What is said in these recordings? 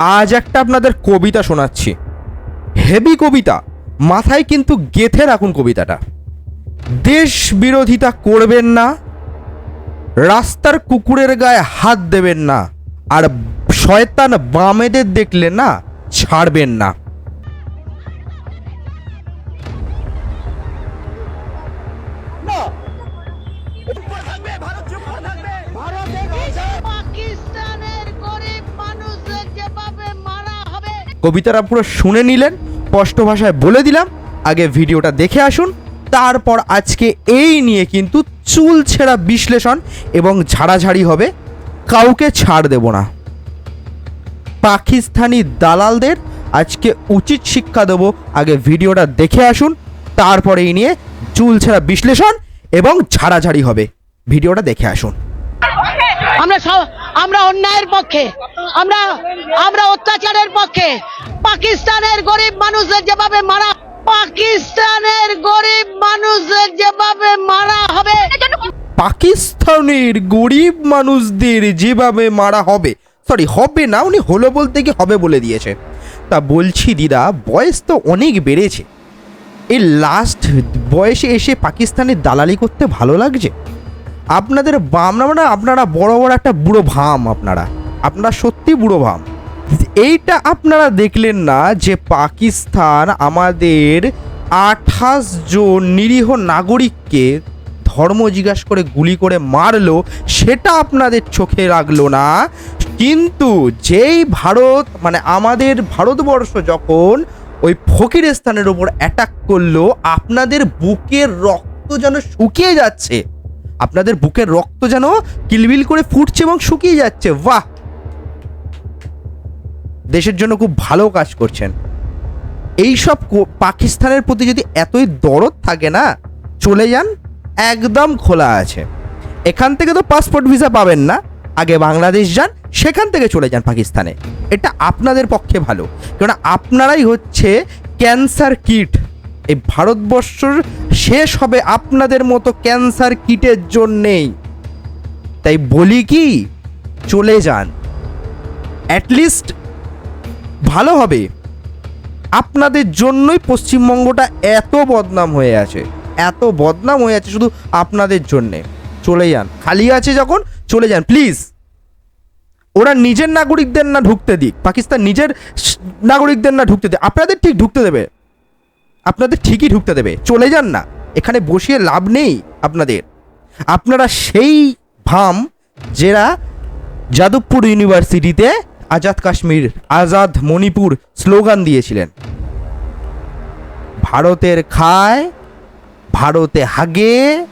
আজ একটা আপনাদের কবিতা শোনাচ্ছি। হেভি কবিতা, মাথায় কিন্তু গেথে রাখুন কবিতাটা। দেশ বিরোধিতা করবেন না, রাস্তার কুকুরের গায়ে হাত দেবেন না, আর শয়তান বামেদের দেখলে না, ছাড়বেন না। কবিতাটা পুরো শুনে নিলেন, স্পষ্ট ভাষায় বলে দিলাম, আগে ভিডিওটা দেখে আসুন, তারপর আজকে এই নিয়ে কিন্তু চুল ছেঁড়া বিশ্লেষণ এবং ঝাড়াঝাড়ি হবে, কাউকে ছাড় দেব না। পাকিস্তানি দালালদের আজকে উচিত শিক্ষা দেবো, আগে ভিডিওটা দেখে আসুন, তারপরে এই নিয়ে চুল ছেঁড়া বিশ্লেষণ এবং ঝাড়াঝাড়ি হবে, ভিডিওটা দেখে আসুন। আমরা আমরা অন্যায়ের পক্ষে। আমরা আমরা অত্যাচারের পক্ষে। পাকিস্তানের গরিব মানুষদের যেভাবে মারা পাকিস্তানের গরিব মানুষদের যেভাবে মারা হবে। পাকিস্তানের গরিব মানুষদের যেভাবে মারা হবে সরি হবে না, উনি হলো বলতে কি হবে বলে দিয়েছে। তা বলছি দিদা, বয়স তো অনেক বেড়েছে। এই লাস্ট বয়সে এসে পাকিস্তানের দালালি করতে ভালো লাগছে? আপনাদের বাম না মানে আপনারা বড় বড় একটা বুড়ো ভাম আপনারা। আপনারা সত্যি বুড়ো ভাম। এইটা আপনারা দেখলেন না যে পাকিস্তান আমাদের আঠাশ জন নিরীহ নাগরিককে ধর্ম জিজ্ঞাসা করে গুলি করে মারলো, সেটা আপনাদের চোখে লাগল না। কিন্তু যেই ভারত মানে আমাদের ভারতবর্ষ যখন ওই ফকির স্থানের ওপর অ্যাটাক করল, আপনাদের বুকের রক্ত যেন শুকিয়ে যাচ্ছে। আপনাদের বুকের রক্ত যেন কিলবিল করে ফুটছে এবং শুকিয়ে যাচ্ছে। বাহ! দেশের জন্য খুব ভালো কাজ করছেন। এইসব পাকিস্তানের প্রতি যদি এতই দরদ থাকে না, চলে যান, একদম খোলা আছে। এখান থেকে তো পাসপোর্ট ভিসা পাবেন না। আগে বাংলাদেশ যান, সেখান থেকে চলে যান পাকিস্তানে। এটা আপনাদের পক্ষে ভালো। কেননা আপনারাই হচ্ছে ক্যান্সার কিট এই ভারতবর্ষর শেষ হবে আপনাদের মতো ক্যান্সার কিটের জন্যেই। তাই বলি কি, চলে যান। অ্যাটলিস্ট ভালো হবে। আপনাদের জন্যই পশ্চিমবঙ্গটা এত বদনাম হয়ে আছে, এত বদনাম হয়ে আছে শুধু আপনাদের জন্যে। চলে যান, খালি আছে যখন, চলে যান প্লিজ ওরা নিজের নাগরিকদের না ঢুকতে দিক, পাকিস্তান নিজের নাগরিকদের না ঢুকতে দিক। আপনাদের ঠিক ঢুকতে দেবে। আপনাদের ঠিকই ঢুকতে দেবে। চলে যান না। এখানে বসিয়ে লাভ নেই আপনাদের। আপনারা সেই ভাম যারা যাদবপুর ইউনিভার্সিটিতে আজাদ কাশ্মীর, আজাদ মণিপুর স্লোগান দিয়েছিলেন। ভারতের খায়, ভারতে হাগে,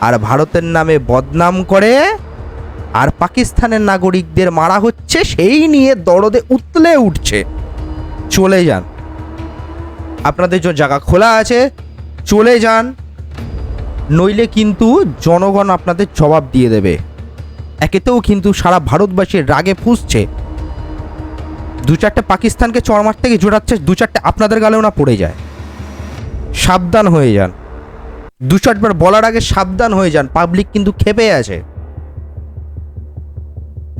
আর ভারতের নামে বদনাম করে, আর পাকিস্তানের নাগরিকদের মারা হচ্ছে, সেই নিয়ে দরদে উতলে উঠছে। চলে যান। আপনাদের যে জায়গা খোলা আছে, চলে যান। নইলে কিন্তু জনগণ আপনাদের জবাব দিয়ে দেবে। একেতেও কিন্তু সারা ভারতবাসীর রাগে ফুসছে। দু চারটে পাকিস্তানকে চড়মার থেকে জোড়াচ্ছে, দু চারটে আপনাদের গালেও না পড়ে যায়। সাবধান হয়ে যান। দু চারবার বলার আগে সাবধান হয়ে যান, পাবলিক কিন্তু খেপে আছে।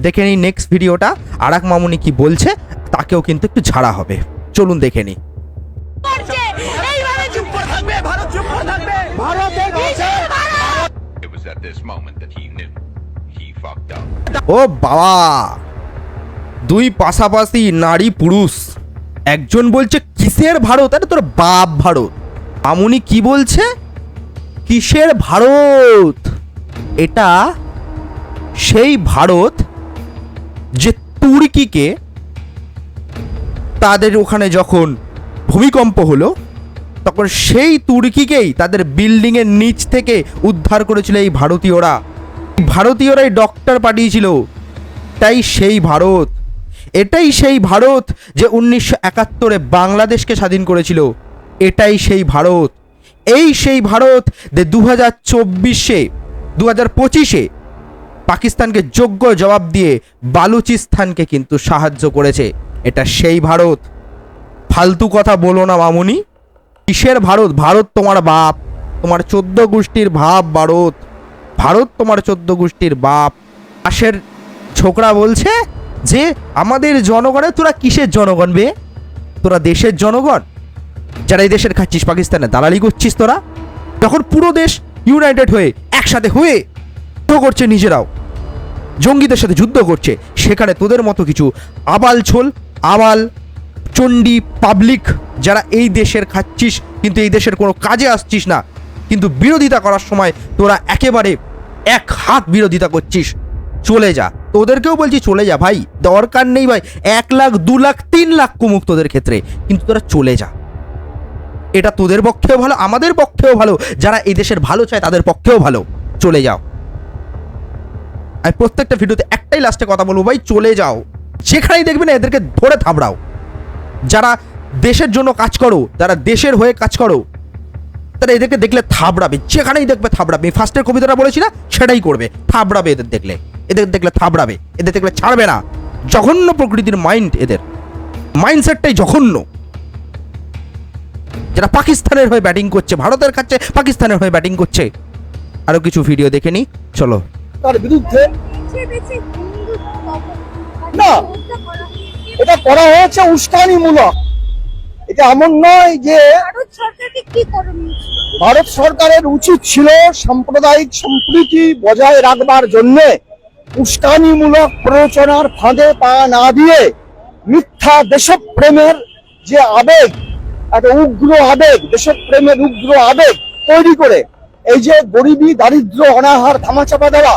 দেখে নিই নেক্সট ভিডিওটা আর এক মামুনি কি বলছে, তাকেও কিন্তু একটু ঝাড়া হবে। চলুন দেখে নিই। This moment that he knew he fucked up. ও বাবা! দুই পাশাপাশি নারী পুরুষ। একজন বলছে, কিসের ভারত? আরে তোর বাপ ভারত। আমুনি কি বলছে? কিসের ভারত? এটা সেই ভারত যে তুর্কিকে তাদের ওখানে যখন ভূমিকম্প হলো তখন সেই তুর্কিকেই তাদের বিল্ডিংয়ের নিচ থেকে উদ্ধার করেছিল এই ভারতীয়রা। ভারতীয়রাই ডক্টর পাঠিয়েছিল। তাই সেই ভারত। এটাই সেই ভারত যে উনিশশো একাত্তরে বাংলাদেশকে স্বাধীন করেছিল। এটাই সেই ভারত। এই সেই ভারত যে দু হাজার চব্বিশে দু হাজার পঁচিশে পাকিস্তানকে যোগ্য জবাব দিয়ে বালুচিস্তানকে কিন্তু সাহায্য করেছে। এটা সেই ভারত। ফালতু কথা বলো না মামুনি। কিসের ভারত? ভারত তোমার বাপ। তোমার চোদ্দ গোষ্ঠীর ভাব ভারত ভারত তোমার চোদ্দ গোষ্ঠীর বাপ। পাশের ছোকরা বলছে যে, আমাদের জনগণে তোরা কিসের জনগণ বে? তোরা দেশের জনগণ? যারা এই দেশের খাচ্ছিস পাকিস্তানে, দালালি করছিস তোরা? তখন পুরো দেশ ইউনাইটেড হয়ে একসাথে হয়ে যুদ্ধ করছে নিজেরাও, জঙ্গিদের সাথে যুদ্ধ করছে, সেখানে তোদের মতো কিছু আবাল ছোল আবাল চণ্ডী পাবলিক যারা এই দেশের খাচ্ছিস, কিন্তু এই দেশের কোনো কাজে আসছিস না, কিন্তু বিরোধিতা করার সময় তোরা একেবারে এক হাত বিরোধিতা করছিস। চলে যা। তোদেরকেও বলছি চলে যা ভাই। দরকার নেই ভাই। এক লাখ, দু লাখ, তিন লাখ কুমুক তোদের ক্ষেত্রে, কিন্তু তোরা চলে যা। এটা তোদের পক্ষেও ভালো, আমাদের পক্ষেও ভালো। যারা এই দেশের ভালো চায়, তাদের পক্ষেও ভালো। চলে যাও। আমি প্রত্যেকটা ভিডিওতে একটাই লাস্টে কথা বলব, ভাই, চলে যাও। যেখানেই দেখবে না, এদেরকে ধরে থাবড়াও। যারা দেশের জন্য কাজ করো যারা দেশের হয়ে কাজ করো তারা এদেরকে দেখলে থাবড়াবে যেখানেই দেখবে থাবড়াবে। ফার্স্টের কবিতাটা বলেছি না সেটাই করবে। থাবড়াবে এদের দেখলে। এদের দেখলে থাবড়াবে এদের দেখলে ছাড়বে না। জঘন্য প্রকৃতির মাইন্ড এদের। মাইন্ডসেটটাই জঘন্য। যারা পাকিস্তানের হয়ে ব্যাটিং করছে ভারতের কাছে পাকিস্তানের হয়ে ব্যাটিং করছে। আরও কিছু ভিডিও দেখে নি চলো। তার বিরুদ্ধে না। এটা করা হয়েছে উস্কানিমূলক। এটা এমন নয় যে ভারত সরকারের উচিত ছিল সাম্প্রদায়িক সম্প্রীতি বজায় রাখবার জন্য উস্কানিমূলক প্ররোচনার ফাঁদে পা না দিয়ে মিথ্যা দেশপ্রেমের যে আবেগ একটা উগ্র আবেগ দেশপ্রেমের উগ্র আবেগ তৈরি করে এই যে গরিবী দারিদ্র অনাহার ধামাচাপা দেওয়া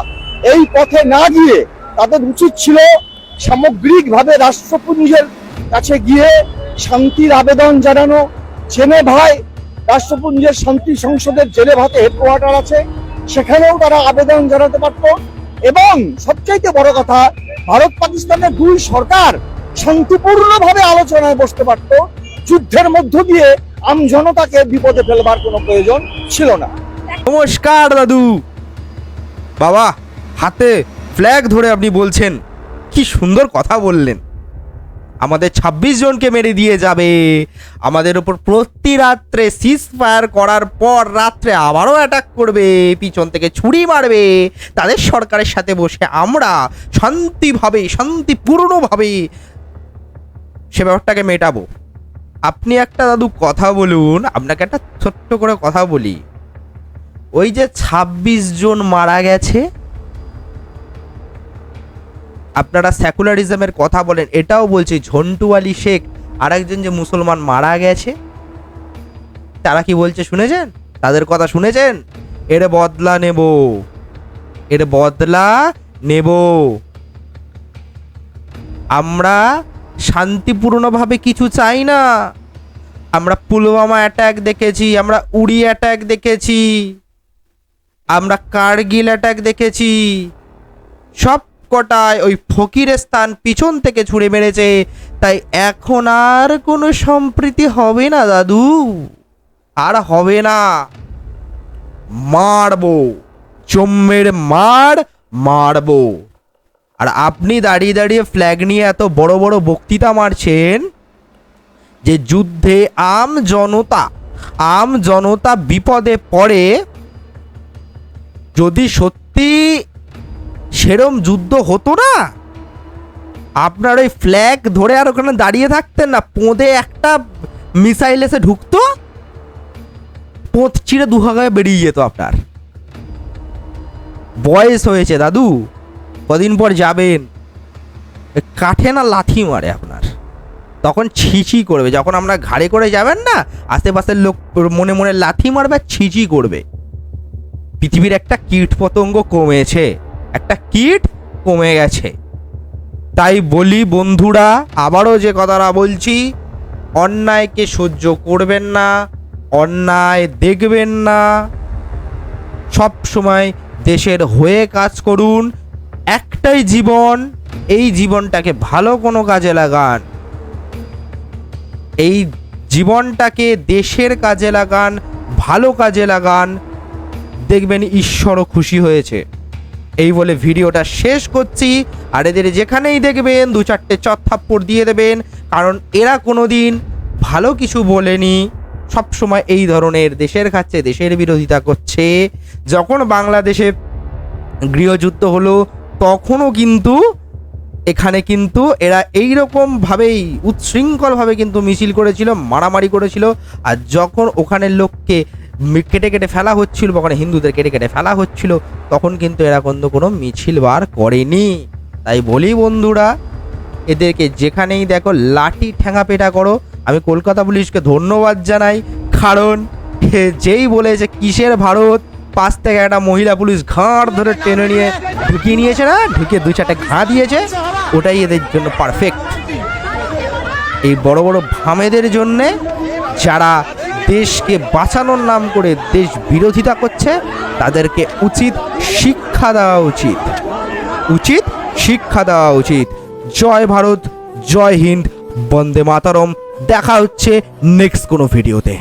এই পথে না গিয়ে তাদের উচিত ছিল সামগ্রিকভাবে রাষ্ট্রপুঞ্জের কাছে গিয়ে শান্তির আবেদন জানানো। জেনেভায় রাষ্ট্রপুঞ্জের শান্তি সংসদের জেনেভাতে হেডকোয়ার্টার আছে, সেখানেও তারা আবেদন জানাতে পারত। এবং সবচাইতে বড় কথা, ভারত পাকিস্তানের দুই সরকার শান্তিপূর্ণভাবে আলোচনায় বসতে পারত। যুদ্ধের মধ্য দিয়ে আমজনতাকে বিপদে ফেলবার কোনো প্রয়োজন ছিল না। নমস্কার, দাদু। বাবা, হাতে ফ্ল্যাগ ধরে আপনি বলছেন। কি সুন্দর কথা বললেন। আমাদের ২৬ জনকে মেরে দিয়ে যাবে। আমাদের উপর প্রতি রাত্রে সিজ ফায়ার করার পর রাত্রে আবারও অ্যাটাক করবে, পিছন থেকে ছুরি মারবে। তাদের সরকারের সাথে বসে আমরা শান্তিভাবে, শান্তিপূর্ণভাবে সে ব্যাপারটাকে মেটাবো। আপনি একটা দাদু কথা বলুন, আপনাকে একটা ছোট্ট করে কথা বলি। ওই যে ২৬ জন মারা গেছে আপনারা সেকুলারিজমের কথা বলেন, এটাও বলছি, ঝন্টু আলী শেখ আর একজন যে মুসলমান মারা গেছে, তারা কি বলছে শুনেছেন? তাদের কথা শুনেছেন? এর বদলা নেব। এর বদলা নেব। আমরা শান্তিপূর্ণভাবে কিছু চাই না। আমরা পুলওয়ামা অ্যাটাক দেখেছি, আমরা উড়ি অ্যাটাক দেখেছি, আমরা কার্গিল অ্যাটাক দেখেছি। সব কটায় ওই ফকিরের স্থান পিছন থেকে ছুঁড়ে মেরেছে। তাই এখন আর কোনো সম্প্রীতি হবে না, দাদু। আর হবে না। মারবো। চম্মের মার মারবো। আর আপনি দাঁড়িয়ে দাঁড়িয়ে ফ্ল্যাগ নিয়ে এত বড় বড় বক্তৃতা মারছেন যে যুদ্ধে আম জনতা আম জনতা বিপদে পড়ে, যদি সত্যি সেরম যুদ্ধ হতো না। আপনার ওই ফ্ল্যাগ ধরে আর ওখানে দাঁড়িয়ে থাকতেন না, পোঁদে একটা মিসাইল এসে ঢুকতো পোঁত চিড়ে দুহাগায় বেরিয়ে যেত আপনার। বয়স হয়েছে দাদু, কদিন পর যাবেন। কাঠে না লাথি মারে আপনার। তখন ছিচি করবে, যখন আমরা ঘাড়ে করে যাবেন না, আশেপাশের লোক মনে মনে লাথি মারবে ছিচি করবে। পৃথিবীর একটা কীট পতঙ্গ কমেছে। একটা কীট কমে গেছে। তাই বলি বন্ধুরা, আবারও যে কথাটা বলছি, অন্যায়কে সহ্য করবেন না, অন্যায় দেখবেন না। সব সময় দেশের হয়ে কাজ করুন, একটাই জীবন, এই জীবনটাকে ভালো কোনো কাজে লাগান। এই জীবনটাকে দেশের কাজে লাগান, ভালো কাজে লাগান। দেখবেন ঈশ্বরও খুশি হয়েছে। এই বলে ভিডিওটা শেষ করছি। আর এদের যেখানেই দেখবেন, দু চারটে চত্থাপ্পড় দিয়ে দেবেন, কারণ এরা কোনো দিন ভালো কিছু বলেনি। সবসময় এই ধরনের দেশের খাচ্ছে, দেশের বিরোধিতা করছে। যখন বাংলাদেশে গৃহযুদ্ধ হলো, তখনও কিন্তু, এখানে কিন্তু এরা এই রকম ভাবেই উচ্ছৃঙ্খল কিন্তু মিছিল করেছিল, মারামারি করেছিল। আর যখন ওখানের লোককে কেটে কেটে ফেলা হচ্ছিল বা ওখানে হিন্দুদের কেটে কেটে ফেলা হচ্ছিল। তখন কিন্তু এরা কিন্তু কোনো মিছিল বার করেনি। তাই বলি বন্ধুরা, এদেরকে যেখানেই দেখো লাঠি ঠ্যাঙা পেটা করো, আমি কলকাতা পুলিশকে ধন্যবাদ জানাই। কারণ যেই বলেছে, কিসের ভারত? পাশ থেকে একটা মহিলা পুলিশ ঘাড় ধরে টেনে নিয়ে ঢুকিয়ে নিয়েছে না? ঢুকিয়ে দুই চারটে ঘা দিয়েছে। ওটাই এদের জন্য পারফেক্ট এই বড় বড় ভামেদের জন্যে যারা দেশকে বাঁচানোর নাম করে দেশ বিরোধিতা করছে, তাদেরকে উচিত শিক্ষা দেওয়া উচিত। উচিত শিক্ষা দেওয়া উচিত। জয় ভারত, জয় হিন্দ, বন্দে মাতারম। দেখা হচ্ছে নেক্সট কোনো ভিডিওতে